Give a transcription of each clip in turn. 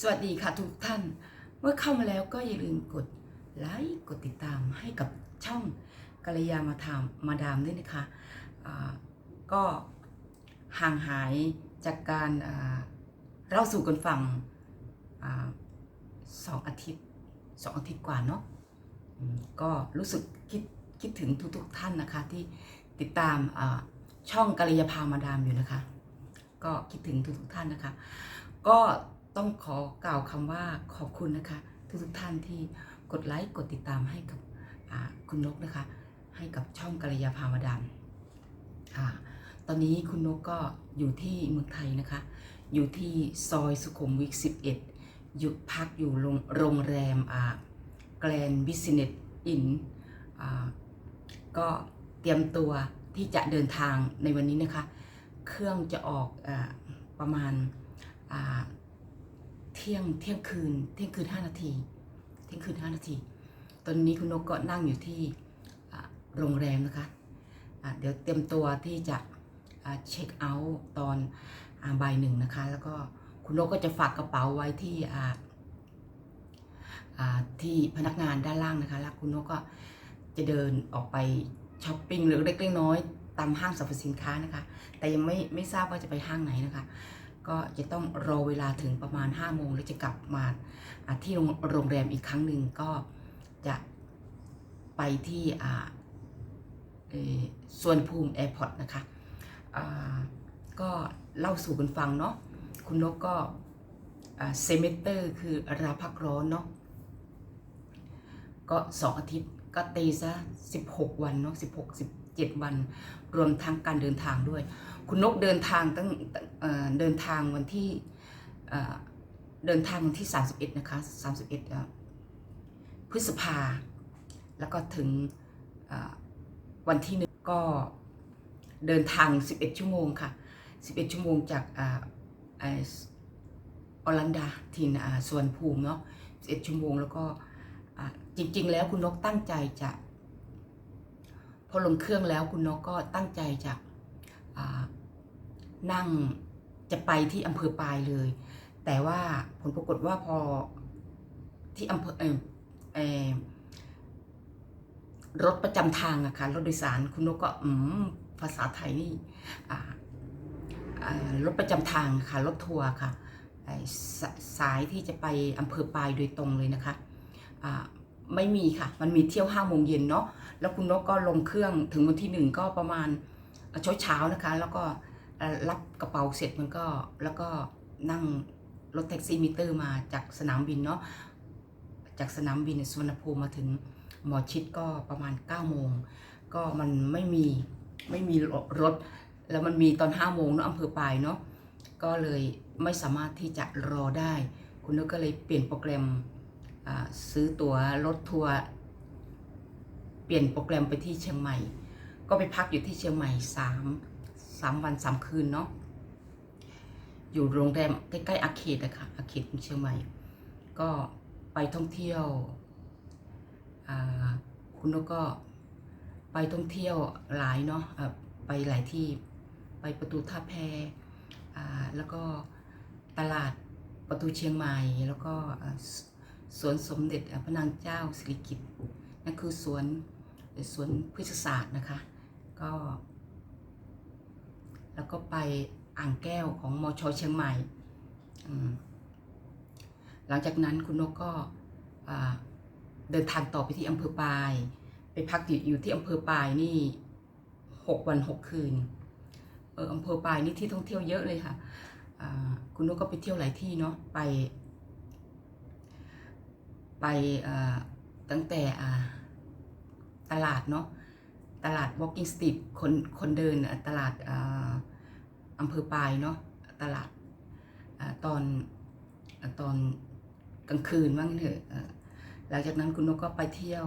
สวัสดีค่ะทุกท่าน เมื่อเข้ามาแล้วก็อย่าลืมกดไลค์กดติดตามให้กับช่องกัลยามาทามมาดามด้วยนะคะอ่าก็ห่างหายจากการเล่าสู่กันฟังอสองอาทิตย์สองอาทิตย์กว่าเนาะก็รู้สึกคิดคิดถึงทุกๆท่านนะคะ ที่ติดตามช่องกัลยาพามาดามอยู่นะคะ ก็คิดถึงทุกๆท่านนะคะ ก็ ต้องขอกล่าวคำว่าขอบคุณนะคะ ทุกๆท่านที่กดไลค์กดติดตามให้กับคุณนกนะคะ ให้กับช่องกัลยาพามาดามค่ะตอนนี้คุณนกก็อยู่ที่เมืองไทยนะคะ อยู่ที่ซอยสุขุมวิท 11 อยู่พักอยู่โรงงแรมอ่าแกลนบิสเนสอินอ่าก็เตรียมตัวที่จะเดินทางในวันนี้นะคะ เครื่องจะออกอาประมาณอ่า เที่ยงเที่ยงคืน เที่ยงคืน5นาที เที่ยงคืน5นาที ตอนนี้คุณนกก็นั่งอยู่ที่โรงแรมนะคะอ่าเดี๋ยวเตรียมตัวที่จะเช็คเอาท์ตอนอบ่ายหนึ่งนะคะ แล้วก็คุณนกก็จะฝากกระเป๋าไว้ที่ที่พนักงานด้านล่างนะคะ แล้วคุณนกก็จะเดินออกไปช้อปปิ้งหรือเล็กๆน้อยๆตามห้างสรรพสินค้านะคะ แต่ยังไม่ไม่ทราบว่าจะไปห้างไหนนะคะ ก็จะต้องรอเวลาถึงประมาณ5้าโมงแล้วจะกลับมาที่โรงแรมอีกครั้งหนึ่งก็จะไปที่อ่าเอ่อสวนภูมิแอร์พอร์ตนะคะก็เล่าสู่กันฟังเนาะคุณนกก็เซมิเตอร์คือราพักร้อนเนาะก็สองอาทิตย์ก็ตีซะ16 วันเนาะ16 17 วัน รวมทั้งการเดินทางด้วย คุณนกเดินทางตั้งเดินทางวันที่เดินทางวันที่ 31 นะคะ 31เอ่อพฤษภา แล้วก็ถึงวันที่หนึ่งก็เดินทาง 11 ชั่วโมงค่ะ 11 ชั่วโมงจากออลันดาถิ่นอ่าสวนภูมิเนาะ 11 ชั่วโมงแล้วก็จริง ๆ แล้วคุณนกตั้งใจจะพอลงเครื่องแล้วคุณนกก็ตั้งใจจะ นั่งจะไปที่อำเภอปลายเลย แต่ว่าผลปรากฏว่าพอที่อำเภอเออเออรถประจำทางอะค่ะรถโดยสารคุณนกก็อืมภาษาไทยนี่รถประจำทางค่ะรถทัวร์ค่ะสสายที่จะไปอำเภอปลายโดยตรงเลยนะคะไม่มีค่ะ มันมีเที่ยวห้าโมงเย็นเนาะแล้วคุณนกก็ลงเครื่องถึงวันที่หนึ่งก็ประมาณเช้าเช้านะคะ แล้วก็ รับกระเป๋าเสร็จมันก็แล้วก็นั่งรถแท็กซี่มิเตอร์มาจากสนามบินเนาะจากสนามบินสุวรรณภูมิมาถึงหมอชิดก็ประมาณ9ก้าโมงก็มันไม่มีไม่มีรถ แล้วมันมีตอน5้าโมงเนาะอำเภอปลายเนาะก็เลยไม่สามารถที่จะรอได้ คุณนกก็เลยเปลี่ยนโปรแกรมซื้อตั๋วรถทัวร์เปลี่ยนโปรแกรมไปที่เชียงใหม่ ก็ไปพักอยู่ที่เชียงใหม่สาม สามวันสามคืนเนาะอยู่โรงแรมใกล้ๆอาเขตอะค่ะอาเขตของเชียงใหม่ ก็ไปท่องเที่ยวอ่าคุณนกก็ไปท่องเที่ยวหลายเนาะะไปหลายที่ไปประตูท่าแพอ่าแล้วก็ตลาดประตูเชียงใหม่ แล้วก็สสวนสมเด็จพระนางเจ้าสิริกิติ์นั่นคือสวนสวนพฤกษศาสตร์นะคะ ก็ แล้วก็ไปอ่างแก้วของมอชอเชียงใหม่หลังจากนั้นคุณนกก็เดินทางต่อไปที่อำเภอปาย ไปพักอยู่อยู่ที่อำเภอปายนี่หกวันหกคืนเอออำเภอปายนี่ที่ท่องเที่ยวเยอะเลยค่ะคุณนกก็ไปเที่ยวหลายที่เนาะไป ไปตั้งแต่ตลาดเนาะตลาด Walking Street คนคนเดินตลาด อำเภอปลายเนาะตลาดอตอนตอนกลางคืนว่างั้นเถอะหลังจากนั้นคุณนกก็ไปเที่ยว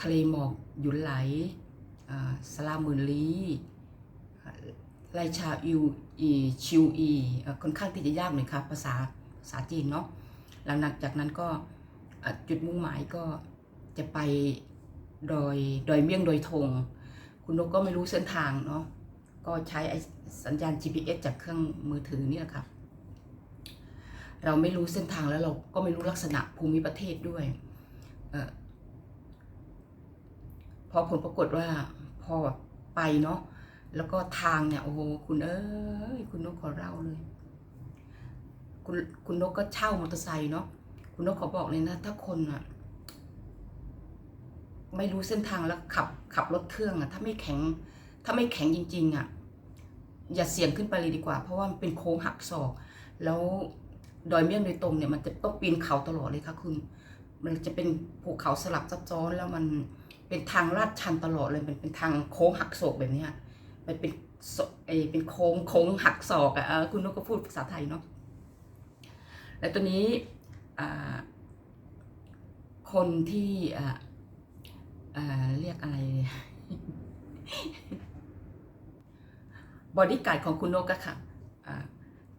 ทะเลหมอกหยุนไหลสลาหมื่นลีไลชาอิวอีชิวอีค่อนข้างที่จะยากหน่อยครับภาษาภาษาจีนเนาะหลังจากนั้นก็จุดมุ่งหมายก็จะไปดอยดอยเมี่ยงดอยธงคุณนกก็ไม่รู้เส้นทางเนาะ ก็ใช้ไอ้สัญญาณ GPS จากเครื่องมือถือนี่แหละครับเราไม่รู้เส้นทางแล้วเราก็ไม่รู้ลักษณะภูมิประเทศด้วยเออพอผลปรากฏว่าพอไปเนาะแล้วก็ทางเนี่ยโอ้โหคุณเอ้ยคุณนกขอเล่าเลย คุณคุณนกก็เช่ามอเตอร์ไซค์เนาะคุณนกขอบอกเลยนะถ้าคนอะไม่รู้เส้นทางแล้วขับขับรถเครื่องอะถ้าไม่แข็ง ถ้าไม่แข็งจริงๆอะอย่าเสี่ยงขึ้นไปเลยดีกว่า เพราะว่ามันเป็นโค้งหักศอก แล้วดอยเมี่ยงโดยตรงเนี่ยมันจะต้องปีนเขาตลอดเลยค่ะคุณ มันจะเป็นภูเขาสลับซับซ้อนแล้วมันเป็นทางลาดชันตลอดเลยมันเป็นทางโค้งหักศอกแบบเนี้ยมันเป็นศอเอเป็นโค้งโค้งหักศอกอะคุณนกก็พูดภาษาไทยเนาะแล้วตัวนี้คนที่เรียกอะไร บอดี้การ์ดของคุณนกอะค่ะอ่า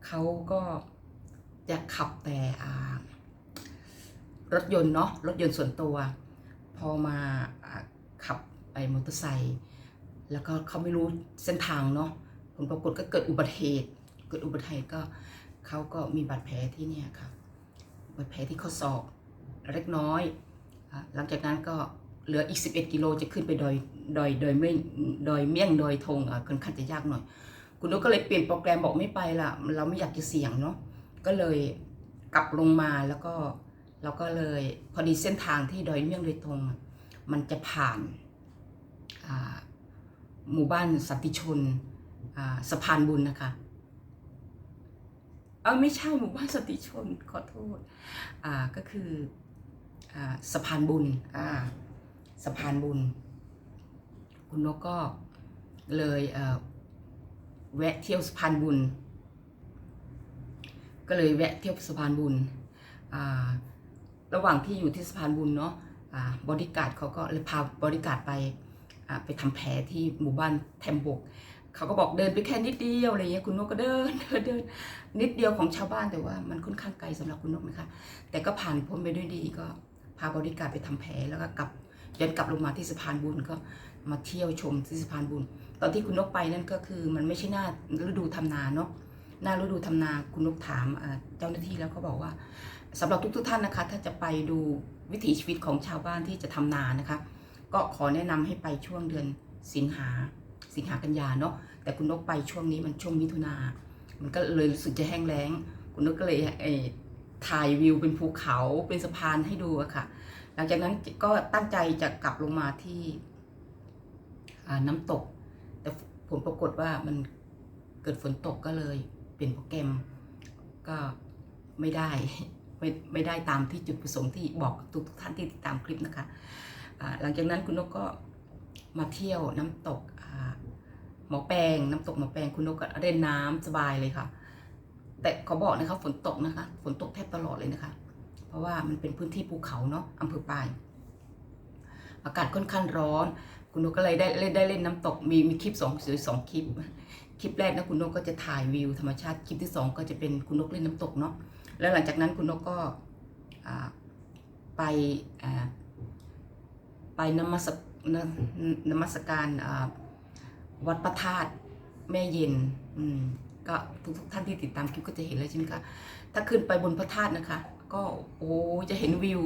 เขาก็จะขับแต่รถยนต์เนาะรถยนต์ส่วนตัว พอมาอขับไปมอเตอร์ไซค์แล้วก็เขาไม่รู้เส้นทางเนาะผลปรากฏก็เกิดอุบัติเหตุ เกิดอุบัติเหตุก็เขาก็มีบาดแผลที่เนี่ยค่ะบาดแผลที่ข้อศอกเล็กน้อย หลังจากนั้นก็ เหลืออีก 11 กิโลจะขึ้นไปดอยดอยดอยเมี่ยงดอยเมี่ยงดอยธงอะค่อนข้างจะยากหน่อย คุณนกก็เลยเปลี่ยนโปรแกรมบอกไม่ไปละเราไม่อยากจะเสี่ยงเนาะก็เลยกลับลงมาแล้วก็เราก็เลยพอดีเส้นทางที่ดอยเมี่ยงดอยธงมันจะผ่านหมู่บ้านสันติชนสะพานบุญนะคะเออไม่ใช่หมู่บ้านสติชนขอโทษอ่าก็คืออ่าสะพานบุญอ่า สะพานบุญ คุณนกก็เลยเแวะเที่ยวสะพานบุญ ก็เลยแวะเที่ยวสะพานบุญ ระหว่างที่อยู่ที่สะพานบุญเนาะบริการดเขาก็เลยพาบริการไปไปทำแผลที่หมู่บ้านแทมบก เขาก็บอกเดินไปแค่นิดเดียวอะไรเงี้ยคุณนกก็เดินเดินเดินนิดเดียวของชาวบ้านแต่ว่ามันค่อนข้างไกลสำหรับคุณนกนะคะ แต่ก็ผ่านพ้นไปด้วยดีก็พาบริการไปทำแผลแล้วก็กลับ ย้อนกลับลงมาที่สะพานบุญก็มาเที่ยวชมที่สะพานบุญ ตอนที่คุณนกไปนั่นก็คือมันไม่ใช่หน้าฤดูทำนาเนาะหน้าฤดูทำนาคุณนกถามเจ้าหน้าที่แล้วเขาบอกว่าสำหรับทุกๆท่านนะคะ ถ้าจะไปดูวิถีชีวิตของชาวบ้านที่จะทำนานะคะ ก็ขอแนะนำให้ไปช่วงเดือนสิงหาสิงหากันยาเนาะแต่คุณนกไปช่วงนี้มันช่วงมิถุนา มันก็เลยรู้สึกจะแห้งแล้ง คุณนกก็เลยถ่ายวิวเป็นภูเขาเป็นสะพานให้ดูอะค่ะ หลังจากนั้นก็ตั้งใจจะกลับลงมาที่น้ำตก แต่ผลปรากฏว่ามันเกิดฝนตกก็เลยเปลี่ยนโปรแกรมก็ไม่ได้ไม่ไม่ได้ตามที่จุดประสงค์ที่บอกทุกทุกท่านที่ติดตามคลิปนะคะหลังจากนั้นคุณนกก็มาเที่ยวน้ำตกหมอแปงน้ำตกหมอแปงคุณนกก็เล่นน้ำสบายเลยค่ะ แต่เขาบอกนะคะฝนตกนะคะ ฝนตกแทบตลอดเลยนะคะ ราะว่ามันเป็นพื้นที่ภูเขาเนาะอำเภอปายอากาศค่อนข้างร้อน คุณนกก็เลยได้ได้ได้เล่นน้ำตกมีมีคลิปสองสวยสองคลิป คลิปแรกนะคุณนกก็จะถ่ายวิวธรรมชาติคลิปที่สองก็จะเป็นคุณนกเล่นน้ำตกเนาะแล้วหลังจากนั้นคุณนกก็ไปอ่าไปนมัสนมัสการวัดพระธาตุแม่เย็นก็ทุกทุกท่านที่ติดตามคลิปก็จะเห็นแล้วใช่ไหมคะถ้าขึ้นไปบนพระธาตุนะคะ ก็โอ้จะเห็นวิว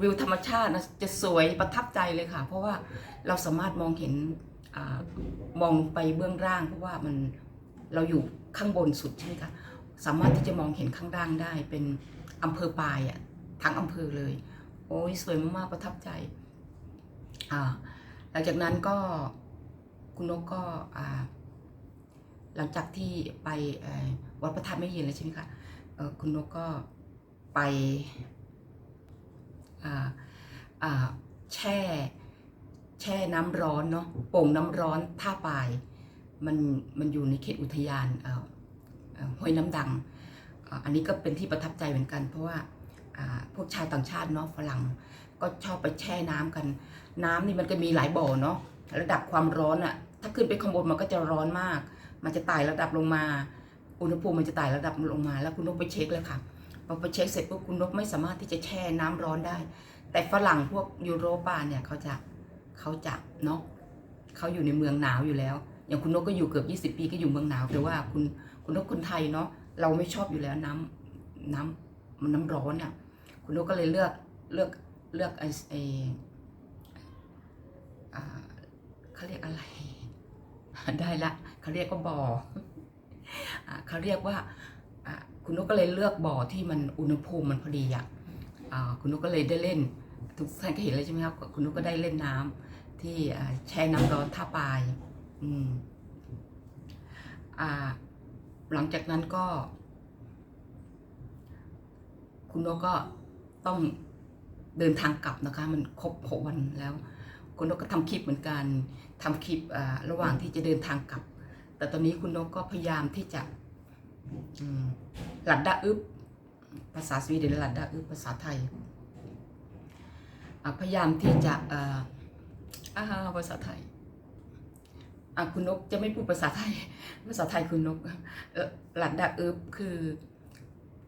วิวธรรมชาตินะจะสวยประทับใจเลยค่ะ เพราะว่าเราสามารถมองเห็นอมองไปเบื้องล่าง เพราะว่ามันเราอยู่ข้างบนสุดใช่ไหมคะสามารถที่จะมองเห็นข้างล่างได้เป็นอำเภอปลายอะทั้งอำเภอเลย โอ้ยสวยมากๆประทับใจหลังจากนั้นก็คุณนกก็หลังจากที่ไปวัดพระธาตุแม่เย็นแล้วใช่ไหมคะคุณนกก็ ไปแช่แช่น้ำร้อนเนาะโป่งน้ำร้อนท่าปายมันมันอยู่ในเขตอุทยานห้วยน้ำดังอ,อันนี้ก็เป็นที่ประทับใจเหมือนกัน เพราะว่าพวกชาวต่างชาติเนาะฝรั่งก็ชอบไปแช่น้ำกัน น้ำนี่มันก็มีหลายบ่อเนาะระดับความร้อนอะถ้าขึ้นไปข้างบนมันก็จะร้อนมาก มันจะไต่ระดับลงมา อุณหภูมิมันจะไต่ระดับลงมา แล้วคุณนกไปเช็คเลยค่ะ พอไปเช็คเสร็จปุ๊บคุณนกไม่สามารถที่จะแช่น้ำร้อนได้ แต่ฝรั่งพวกยูโรปาเนี่ยเขาจะเขาจะเนาะเขาอยู่ในเมืองหนาวอยู่แล้ว อย่างคุณนกก็อยู่เกือบ 20 ปีก็อยู่เมืองหนาวแต่ว่าคุณคุณนกคนไทยเนาะเราไม่ชอบอยู่แล้วน้ำน้ำมันน้ำร้อนอะคุณนกก็เลยเลือกเลือกเลือกไอ้ไอเขาเรียกอะไร ได้ละเขาเรียกว่าบ่ออ่าเขาเรียกว่า คุณนกก็เลยเลือกบ่อที่มันอุณหภูมิมันพอดีอะอ่าคุณนกก็เลยได้เล่น ทุกท่านก็เห็นแล้วใช่ไหมครับคุณนกก็ได้เล่นน้ำที่แช่น้ำร้อนท่าปลายอืมอ่าหลังจากนั้นก็ คุณนกก็ต้องเดินทางกลับนะคะ มันครบหกวันแล้ว คุณนกก็ทำคลิปเหมือนกันทำคลิประหว่างที่จะเดินทางกลับ แต่ตอนนี้คุณนกก็พยายามที่จะ อืม หลัดดาอึบภาษาสวีเดนหลัดดาอึบภาษาไทย พยายามที่จะอ่าอาภาษาไทยอคุณนกจะไม่พูดภาษาไทย ภาษาไทยคุณนกหลัดดาอึบคือ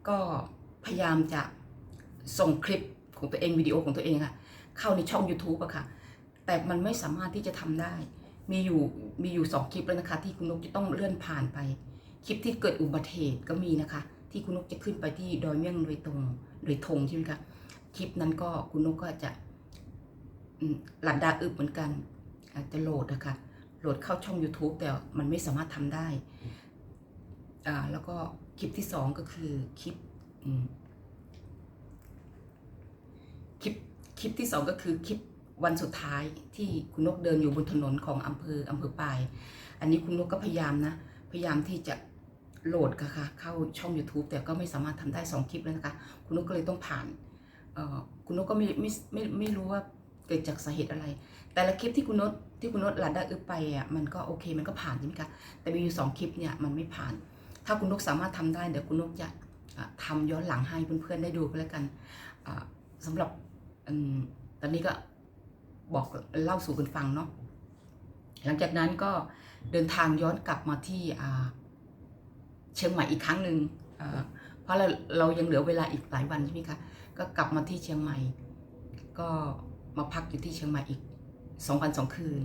ก็พยายามจะส่งคลิปของตัวเองวิดีโอของตัวเองอะเข้าในช่อง YouTube อะค่ะ แต่มันไม่สามารถที่จะทำได้ มีอยู่มีอยู่สองคลิปแล้วนะคะ ที่คุณนกจะต้องเลื่อนผ่านไป คลิปที่เกิดอุบัติเหตุก็มีนะคะ ที่คุณนกจะขึ้นไปที่ดอยเมี่ยงโดยตรงโดยทงใช่ไหมคะคลิปนั้นก็คุณนกก็จะอืมหลัดดาอึบเหมือนกันอาจจะโหลดนะคะโหลดเข้าช่อง YouTube แต่มันไม่สามารถทำได้อ่าแล้วก็คลิปที่สองก็คือคลิปอืมคลิปคลิปที่สองก็คือคลิปวันสุดท้ายที่คุณนกเดินอยู่บนถนนของอำเภออำเภอปาย อันนี้คุณนกก็พยายามนะ พยายามที่จะ โหลดค่ะค่ะเข้าช่อง YouTube แต่ก็ไม่สามารถทำได้ 2 คลิปแล้วนะคะ คุณนกก็เลยต้องผ่านคุณนกก็ไม่ไม่ไม่ไม่รู้ว่าเกิดจากสาเหตุอะไร แต่ละคลิปที่คุณนกที่คุณนกหลัดได้อึไปอะมันก็โอเคมันก็ผ่านใช่ไหมคะแต่มีอยู่สองคลิปเนี่ยมันไม่ผ่าน ถ้าคุณนกสามารถทำได้เดี๋ยวคุณนกจะอะทำย้อนหลังให้เพื่อนๆได้ดูก็แล้วกันอะสำหรับอตอนนี้ก็บอกเล่าสู่กันฟังเนาะหลังจากนั้นก็เดินทางย้อนกลับมาที่อ่า เชียงใหม่อีกครั้งหนึ่งเพราะเราเรายังเหลือเวลาอีกหลายวันใช่ไหมคะก็กลับมาที่เชียงใหม่ ก็มาพักอยู่ที่เชียงใหม่อีกสองวันสองคืน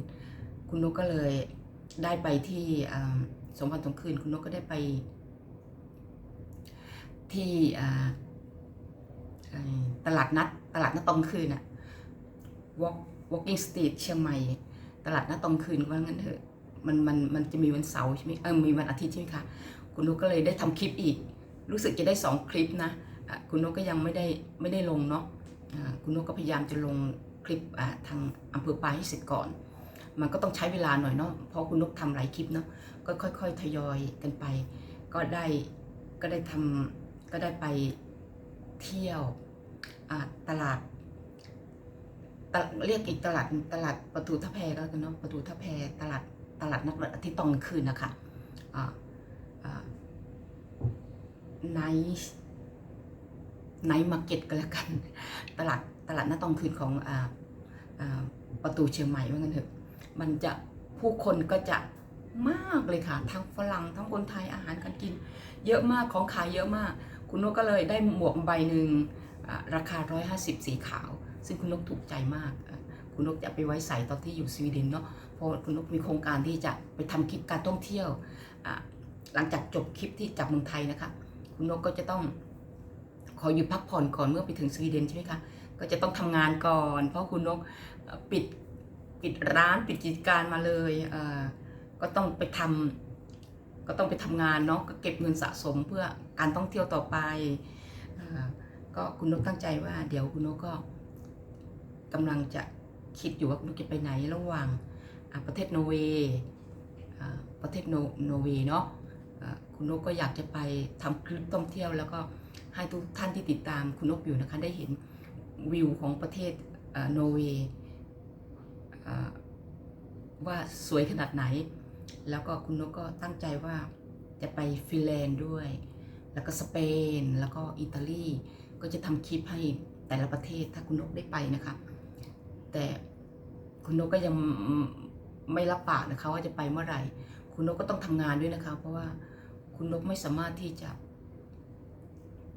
คุณนกก็เลยได้ไปที่สองวันสองคืน คุณนกก็ได้ไป ที่ตลาดนัดตลาดนัดตอนคืนอะ walk walking street เชียงใหม่ ตลาดนัดตอนคืนว่างั้นเถอะมันมันมันจะมีวันเสาร์ใช่ไหมเออมีวันอาทิตย์ใช่ไหมคะ คุณนกก็เลยได้ทำคลิปอีก รู้สึกจะได้สองคลิปนะคุณนกก็ยังไม่ได้ไม่ได้ลงเนาะคุณนกก็พยายามจะลงคลิปทางอำเภอปลายให้เสร็จก่อน มันก็ต้องใช้เวลาหน่อยเนาะเพราะคุณนกทำหลายคลิปเนาะก็ค่อย ๆ ทยอยกันไป ก็ได้ก็ได้ทำก็ได้ไปเที่ยวตลาดเรียกอีกตลาดตลาดประตูท่าแพก็แล้วกันเนาะประตูท่าแพตลาดตลาดนัดวันอาทิตย์ตอนคืนนะคะ ไนท์ไนท์มาร์เก็ตก็แล้วกัน ตลาดตลาดหน้าตองคืนของออประตูเชียงใหม่ว่างั้นเถอะ มันจะผู้คนก็จะมากเลยค่ะ ทั้งฝรั่งทั้งคนไทยอาหารการกิน เยอะมากของขายเยอะมาก คุณนกก็เลยได้หมวกใบหนึ่งอ่าราคา 150 สีขาว ซึ่งคุณนกถูกใจมาก คุณนกจะไปไว้ใส่ตอนที่อยู่สวีเดนเนาะเพราะคุณนกมีโครงการที่จะไปทำคลิปการท่องเที่ยว หลังจากจบคลิปที่จากเมืองไทยนะคะ คุณนกก็จะต้องขอหยุดพักผ่อนก่อนเมื่อไปถึงสวีเดนใช่ไหมคะ ก็จะต้องทำงานก่อน เพราะคุณนกปิดปิดร้านปิดกิจการมาเลยเก็ต้องไปทำก็ต้องไปทำงานเนาะก็เก็บเงินสะสมเพื่อการท่องเที่ยวต่อไปอก็คุณนกตั้งใจว่า เดี๋ยวคุณนกก็กำลังจะคิดอยู่ว่าคุณนกจะไปไหนระหว่างประเทศนอร์เวย์ประเทศโนนเวย์เนาะ คุณนกก็อยากจะไปทำคลิปท่องเที่ยว แล้วก็ให้ทุกท่านที่ติดตามคุณนกอยู่นะคะได้เห็นวิวของประเทศอ่านอร์เวย์ว่าสวยขนาดไหน แล้วก็คุณนกก็ตั้งใจว่าจะไปฟินแลนด์ด้วย แล้วก็สเปน แล้วก็อิตาลี ก็จะทำคลิปให้แต่ละประเทศถ้าคุณนกได้ไปนะคะ แต่คุณนกก็ยังไม่รับปากนะคะว่าจะไปเมื่อไหร่ คุณนกก็ต้องทำงานด้วยนะคะ เพราะว่า คุณนกไม่สามารถที่จะ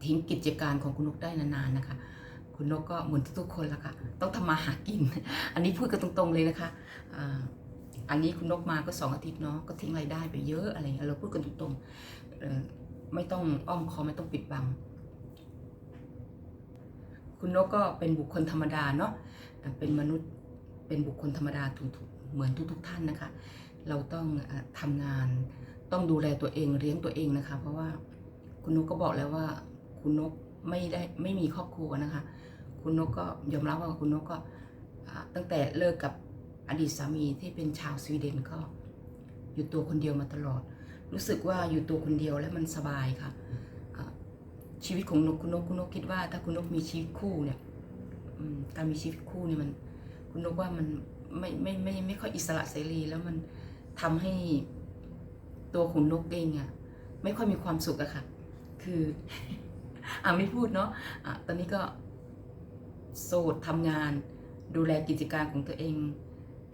ทิ้งกิจการของคุณนกได้นานๆนะคะ คุณนกก็เหมือนทุกๆคนละค่ะต้องทำมาหากิน อันนี้พูดกันตรงๆเลยนะคะอันนี้คุณนกมาก็สองอาทิตย์เนาะก็ทิ้งรายได้ไปเยอะอะไรเงี้ยเราพูดกันตรงๆไม่ต้องอ้อมคอไม่ต้องปิดบัง คุณนกก็เป็นบุคคลธรรมดาเนาะเป็นมนุษย์เป็นบุคคลธรรมดาทุกๆเหมือนทุกๆท่านนะคะ เราต้องอาทำงาน ต้องดูแลตัวเองเลี้ยงตัวเองนะคะ เพราะว่าคุณนกก็บอกแล้วว่า คุณนกไม่ได้ไม่มีครอบครัวนะคะ คุณนกก็ยอมรับว่าคุณนกก็ตั้งแต่เลิกกับอดีตสามีที่เป็นชาวสวีเดนก็ อยู่ตัวคนเดียวมาตลอด รู้สึกว่าอยู่ตัวคนเดียวแล้วมันสบายค่ะชีวิตของนกคุณนกคุณนกคิดว่า ถ้าคุณนกมีชีวิตคู่เนี่ยการมีชีวิตคู่เนี่ยมัน คุณนกว่ามันไม่ไม่ไม่ไม่ค่อยอิสระเสรีแล้วมันทำให้ ตัวคุณนกเองอะไม่ค่อยมีความสุขอะค่ะ คือ อ่าไม่พูดเนาะอะตอนนี้ก็โสดทำงานดูแลกิจการของตัวเอง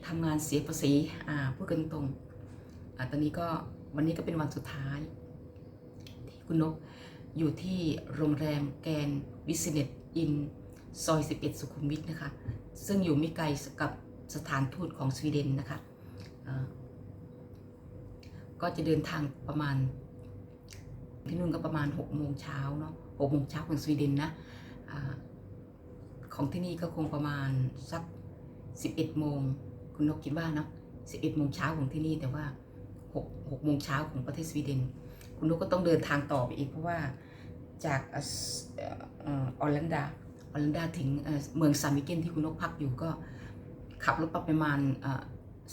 ทำงานเสียภาษีอ่าพูดกันตรงอะตอนนี้ก็วันนี้ก็เป็นวันสุดท้ายที่คุณนกอยู่ที่โรงแรมแกนวิสเนตอินซอย 11 สุขุมวิทนะคะ ซึ่งอยู่ไม่ไกลกับสถานทูตของสวีเดนนะคะอ่า ก็จะเดินทางประมาณที่นู่นก็ประมาณ6โมงเช้าเนาะ6โมงเช้าของสวีเดนนะอาของที่นี่ก็คงประมาณสัก 11โมงคุณนกคิดว่าเนาะ11โมงเช้าของที่นี่แต่ว่า6 6โมงเช้าของประเทศสวีเดน คุณนกก็ต้องเดินทางต่อไปอีกเพราะว่าจากออร์แลนดาออร์แลนดาถึงเมืองซามิเกนที่คุณนกพักอยู่ก็ขับรถไปประมาณ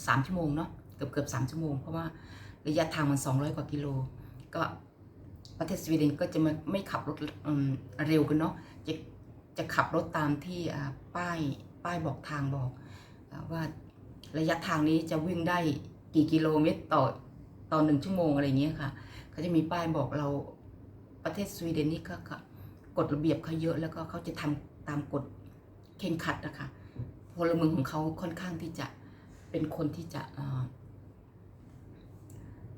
สามชั่วโมงเนาะเกือบเกือบสามชั่วโมง เพราะว่า ระยะทางมัน 200 กว่ากิโล ก็ประเทศสวีเดนก็จะไม่ไม่ขับรถเร็วกันเนาะจะจะขับรถตามที่ป้ายป้ายบอกทางบอกว่าระยะทางนี้จะวิ่งได้กี่กิโลเมตรต่อต่อหนึ่งชั่วโมงอะไรเงี้ยค่ะเขาจะมีป้ายบอกเราประเทศสวีเดนนี่ก็กฎระเบียบเขาเยอะแล้วก็เขาจะทำตามกฎเข่งขัดนะคะพลเมืองของเขาค่อนข้างที่จะเป็นคนที่จะ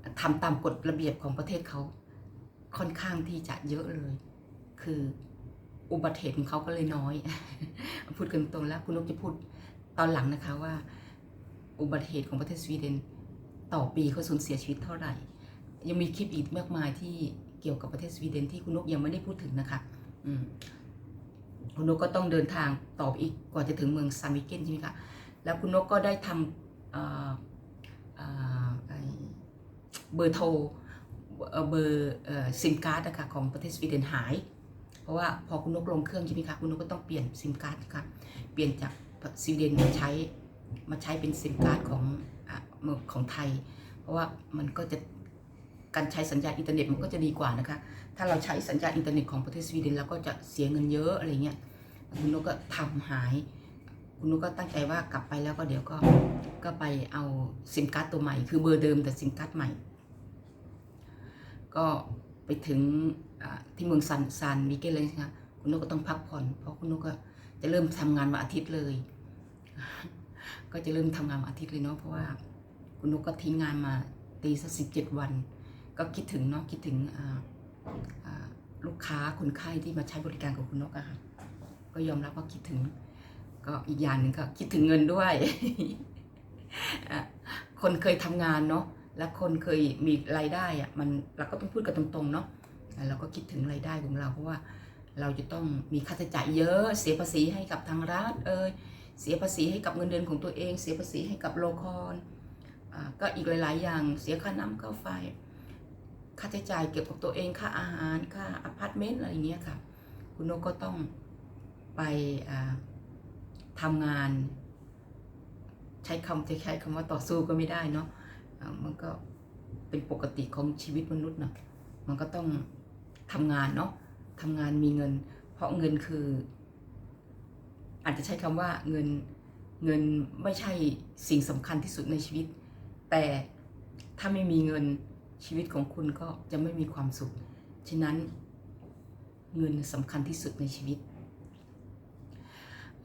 อ่าทำตามกฎระเบียบของประเทศเขาค่อนข้างที่จะเยอะเลย คืออุบัติเหตุของเขาก็เลยน้อย พูดกันตรงแล้วคุณนกจะพูดตอนหลังนะคะว่า อุบัติเหตุของประเทศสวีเดน ต่อปีเขาสูญเสียชีวิตเท่าไหร่ ยังมีคลิปอีกมากมายที่เกี่ยวกับประเทศสวีเดนที่คุณนกยังไม่ได้พูดถึงนะคะคุณนกก็ต้องเดินทางต่อไปอีกกว่าจะถึงเมืองซามิเกนใช่ไหมคะแล้วคุณนกก็ได้ทำ เบอร์โทรเบอร์ซิมการ์ดนะคะของประเทศสวีเดนหาย เพราะว่าพอคุณนกลงเครื่องใช่ไหมคะคุณนกก็ต้องเปลี่ยนซิมการ์ดนะคะเปลี่ยนจากสวีเดนมาใช้มาใช้เป็นซิมการ์ดของอของไทย เพราะว่ามันก็จะการใช้สัญญาณอินเทอร์เน็ตมันก็จะดีกว่านะคะ ถ้าเราใช้สัญญาณอินเทอร์เน็ตของประเทศสวีเดนเราก็จะเสียเงินเยอะอะไรเงี้ยคุณนกก็ทำหาย คุณนกก็ตั้งใจว่ากลับไปแล้วก็เดี๋ยวก็ก็ไปเอาซิมการ์ดตัวใหม่ คือเบอร์เดิมแต่ซิมการ์ดใหม่ ก็ไปถึงที่เมืองซันซานมิเกลเลยนะคะคุณนกก็ต้องพักผ่อน เพราะคุณนกก็จะเริ่มทำงานวันอาทิตย์เลย ก็จะเริ่มทำงานวันอาทิตย์เลยเนาะเพราะว่าคุณนกก็ทิ้งงานมาตีสักสิบเจ็ดวัน ก็คิดถึงเนาะคิดถึงลูกค้าคนไข้ที่มาใช้บริการกับคุณนกอะค่ะก็ยอมรับว่าคิดถึง ก็อีกอย่างหนึ่งก็คิดถึงเงินด้วยคนเคยทำงานเนาะ และคนเคยมีรายได้อะมันเราก็ต้องพูดกันตรงๆเนาะเราก็คิดถึงรายได้ของเราเพราะว่าเราจะต้องมีค่าใช้จ่ายเยอะ เสียภาษีให้กับทางรัฐเอยเสียภาษีให้กับเงินเดือนของตัวเอง เสียภาษีให้กับโลคอนก็อีกหลาย ๆ อย่างเสียค่าน้ำค่าไฟ ค่าใช้จ่ายเกี่ยวกับตัวเองค่าอาหารค่าอพาร์ตเมนต์อะไรเงี้ยค่ะคุณนกก็ต้องไปอ่าทำงาน ใช้คำจะใช้คำว่าต่อสู้ก็ไม่ได้เนาะ มันก็เป็นปกติของชีวิตมนุษย์นะมันก็ต้องทำงานเนาะทำงานมีเงิน เพราะเงินคือ อาจจะใช้คำว่าเงินเงินไม่ใช่สิ่งสำคัญที่สุดในชีวิต แต่ถ้าไม่มีเงินชีวิตของคุณก็จะไม่มีความสุข ฉะนั้นเงินสำคัญที่สุดในชีวิต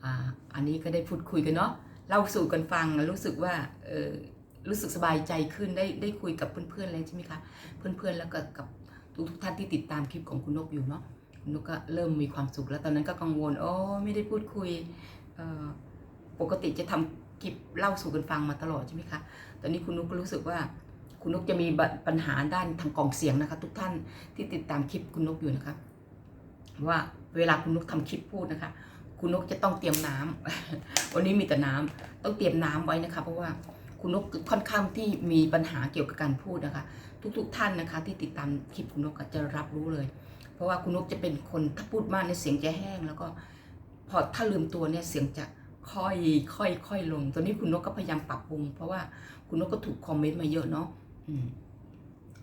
อ่าอันนี้ก็ได้พูดคุยกันเนาะเล่าสู่กันฟังรู้สึกว่าเออ รู้สึกสบายใจขึ้นได้ได้คุยกับเพื่อนๆเลยใช่ไหมคะ เพื่อนๆแล้วก็กับทุกทุกท่านที่ติดตามคลิปของคุณนกอยู่เนาะคุณนกก็เริ่มมีความสุขแล้วตอนนั้นก็กังวลโอ้ไม่ได้พูดคุยปกติจะทำคลิปเล่าสู่กันฟังมาตลอดใช่ไหมคะ ตอนนี้คุณนกก็รู้สึกว่าคุณนกจะมีปัญหาด้านทางกล่องเสียงนะคะ ทุกท่านที่ติดตามคลิปคุณนกอยู่นะคะว่าเวลาคุณนกทำคลิปพูดนะคะ คุณนกจะต้องเตรียมน้ำวันนี้มีแต่น้ำต้องเตรียมน้ำไว้นะคะ เพราะว่า คุณนกค่อนข้างที่มีปัญหาเกี่ยวกับการพูดนะคะ ทุกๆท่านนะคะ ที่ติดตามคลิปคุณนกจะรับรู้เลย เพราะว่าคุณนกจะเป็นคนถ้าพูดมากในเสียงจะแห้ง แล้วก็พอถ้าลืมตัวเนี่ยเสียงจะค่อยค่อยค่อยลง ตอนนี้คุณนกก็พยายามปรับปรุง เพราะว่าคุณนกก็ถูกคอมเมนต์มาเยอะเนาะอ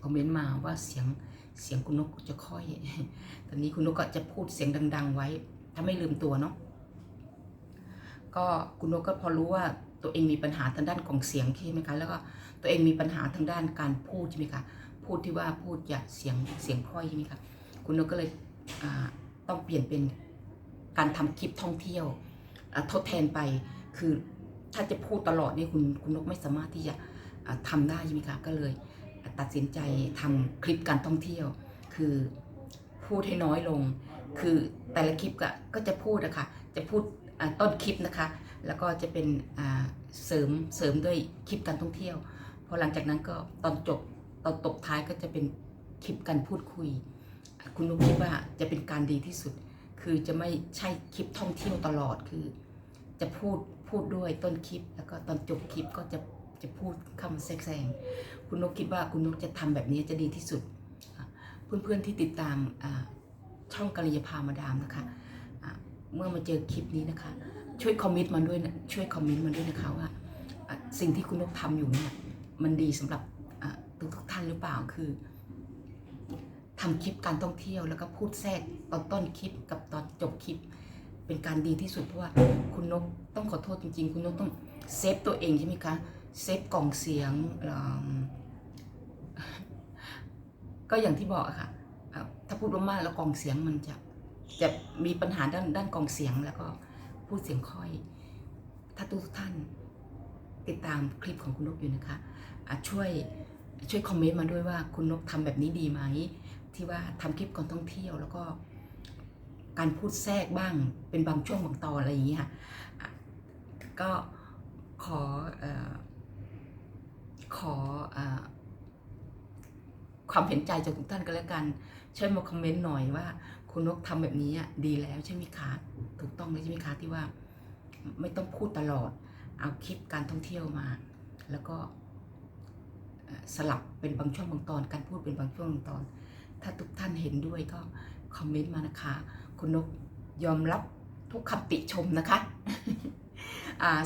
คอมเมนต์มาว่าเสียงเสียงคุณนกจะค่อย ตอนนี้คุณนกก็จะพูดเสียงดัง ๆ ไว้ ถ้าไม่ลืมตัวเนาะก็คุณนกก็พอรู้ว่า ตัวเองมีปัญหาทางด้านของเสียงใช่ไหมคะแล้วก็ตัวเองมีปัญหาทางด้านการพูดใช่ไหมคะพูดที่ว่าพูดอย่าเสียงเสียงค่อยใช่ไหมคะคุณนกก็เลยต้องเปลี่ยนเป็นการทำคลิปท่องเที่ยวทดแทนไปคือถ้าจะพูดตลอดนี่คุณคุณนกไม่สามารถที่จะอ่าทำได้ใช่ไหมคะก็เลยตัดสินใจทำคลิปการท่องเที่ยว คือพูดให้น้อยลง คือแต่ละคลิปก็ก็จะพูดนะคะจะพูดต้นคลิปนะคะ แล้วก็จะเป็นเสริมเสริมด้วยคลิปการท่องเที่ยวพอหลังจากนั้นก็ตอนจบตอนตบท้ายก็จะเป็นคลิปการพูดคุย คุณนุกคิดว่าจะเป็นการดีที่สุด คือจะไม่ใช่คลิปท่องเที่ยวตลอดคือ จะพูดพูดด้วยต้นคลิป แล้วก็ตอนจบคลิปก็จะจะพูดคำแทรกๆคุณนกคิดว่าคุณนกจะทำแบบนี้จะดีที่สุด เพื่อนๆที่ติดตามช่องกัลยาภามาดามนะคะะเมื่อมาเจอคลิปนี้นะคะ ช่วยคอมมนต์มาด้วยนะช่วยคอมเมนต์มาด้วยนะคะว่าสิ่งที่คุณนกทำอยู่เนี่ยมันดีสำหรับทุกท่านหรือเปล่าคือทำคลิปการท่องเที่ยวแล้วก็พูดแทรกตอนต้นคลิปกับตอนจบคลิป เป็นการดีที่สุดเพราะว่าคุณนกต้องขอโทษจริง ๆ คุณนกต้องเซฟตัวเองใช่ไหมคะเซฟกล่องเสียงก็อย่างที่บอกอะค่ะอะถ้าพูดมากๆแล้วกล่องเสียงมันจะจะมีปัญหาด้านด้านกล่องเสียงแล้วก็ พูดเสียงค่อย ถ้าทุกท่านติดตามคลิปของคุณนกอยู่นะคะะช่วยช่วยคอมเมนต์มาด้วยว่าคุณนกทำแบบนี้ดีไหม ที่ว่าทำคลิปก่อนท่องเที่ยว แล้วก็การพูดแทรกบ้างเป็นบางช่วงบางตอนอะไรอย่างเงี้ยค่ะก็ขออขอออความเห็นใจจากทุกท่านก็แล้วกัน ช่วยมาคอมเมนต์หน่อยว่า คุณนกทำแบบนี้อะดีแล้วใช่ไหมคะถูกต้องเลยใช่ไหมคะที่ว่าไม่ต้องพูดตลอด เอาคลิปการท่องเที่ยวมา แล้วก็สลับเป็นบางช่วงบางตอนการพูดเป็นบางช่วงบางตอน ถ้าทุกท่านเห็นด้วยก็คอมเมนต์มานะคะ คุณนกยอมรับทุกคำติชมนะคะ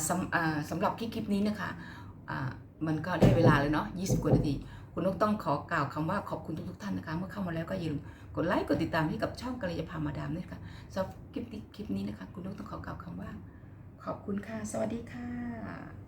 สำสำหรับคลิปนี้นะคะมันก็ได้เวลาเลยเนาะ20 กว่านาที คุณนกต้องขอกล่าวคำว่าขอบคุณทุกๆท่านนะคะ เมื่อเข้ามาแล้วก็อย่าลืม กดไลค์กดติดตามให้กับช่องกัลยาภามาดามด้วยค่ะสำหรับคลิปนี้คลิปนี้นะคะ คุณนกต้องขอกล่าวคำว่า ขอบคุณค่ะ สวัสดีค่ะ